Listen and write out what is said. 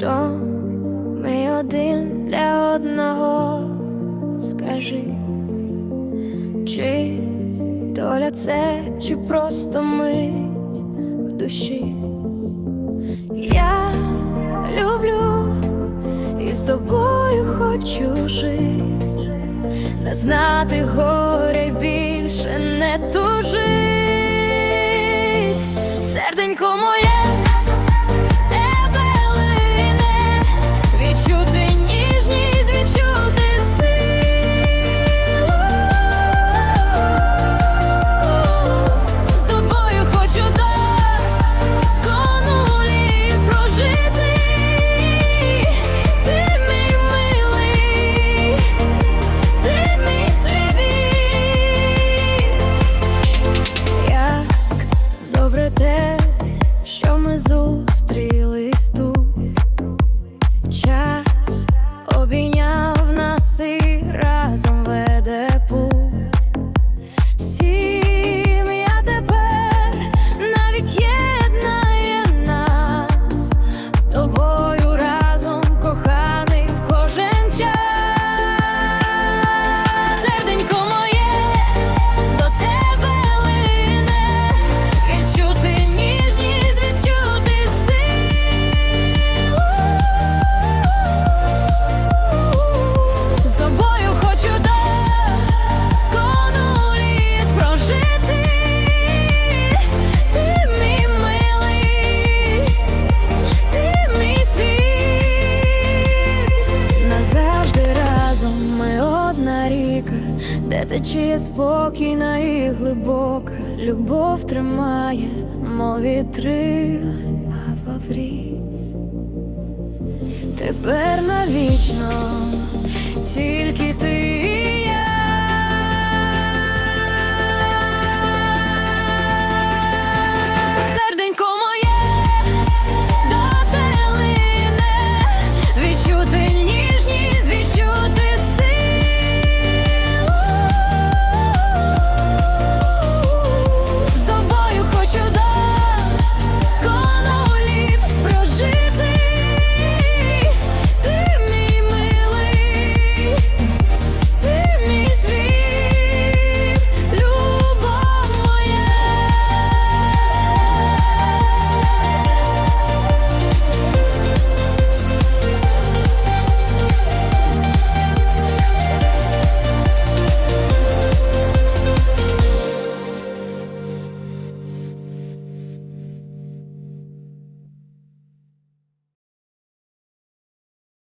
Хто ми один для одного, скажи, чи доля це, чи просто мить в душі? Я люблю і з тобою хочу жити, не знати горя більше не тужить. Добре те, що ми зустрілись тут. Час обійняв де течіє спокійна і глибока. Любов тримає, мов вітри, паврі. Тепер навічно тільки ти